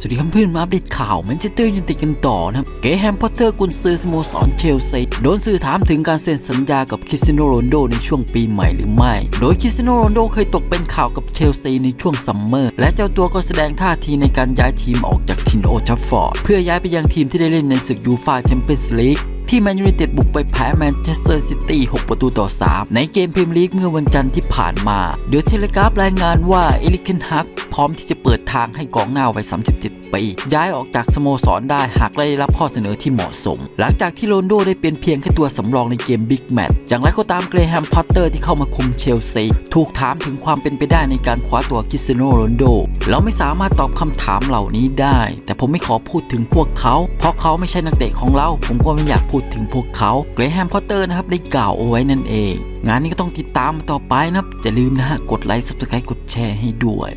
สวัสดีครับเพื่อนมาอัปเดตข่าวแมนเชสเตอร์ยูไนเต็ดกันต่อนะครับเกแฮมพอตเตอร์กุนซือสโมสรเชลซีโดนสื่อถามถึงการเซ็นสัญญากับคริสเตียโนโรนโดในช่วงปีใหม่หรือไม่ โดยคริสเตียโนโรนโดเคยตกเป็นข่าวกับเชลซีในช่วงซัมเมอร์ และเจ้าตัวก็แสดงท่าทีในการย้ายทีมออกจากทินโอชัฟฟอร์ดเพื่อย้ายไปยังทีมที่ได้เล่นในศึกยูฟาแชมเปี้ยนส์ลีก ที่แมนยูไนเต็ดบุกไปแพ้แมนเชสเตอร์ซิตี้ 6 ประตูต่อ 3 ในเกมพรีเมียร์ลีกเมื่อวันจันทร์ที่ผ่านมา เดี๋ยวเทเลกราฟรายงานว่าเอลิกเคนฮักพร้อมที่จะเปิดทางให้กองหน้าวัย37 ปี ย้ายออกจากสโมสรได้หากได้รับข้อเสนอที่เหมาะสม หลังจากที่โรนโดได้เป็นเพียงแค่ตัวสำรองในเกมบิ๊กแมตช์อย่างไรก็ตามเกรแฮมพอตเตอร์ที่เข้ามาคุมเชลซีถูกถามถึงความเป็นไปได้ในการคว้าตัวคิสเตียโนโรนลโดเราไม่สามารถตอบคำถามเหล่านี้ได้ แต่ผมไม่ขอพูดถึงพวกเขา เพราะเขาไม่ใช่นักเตะของเรา ผมก็ไม่อยากพูดถึงพวกเขาเกรแฮมพอตเตอร์นะครับได้กล่าวเอาไว้นั่นเอง งานนี้ก็ต้องติดตามต่อไปนะครับจะลืมนะฮะกดไลค์ซับสไครต์กดแชร์ให้ด้วย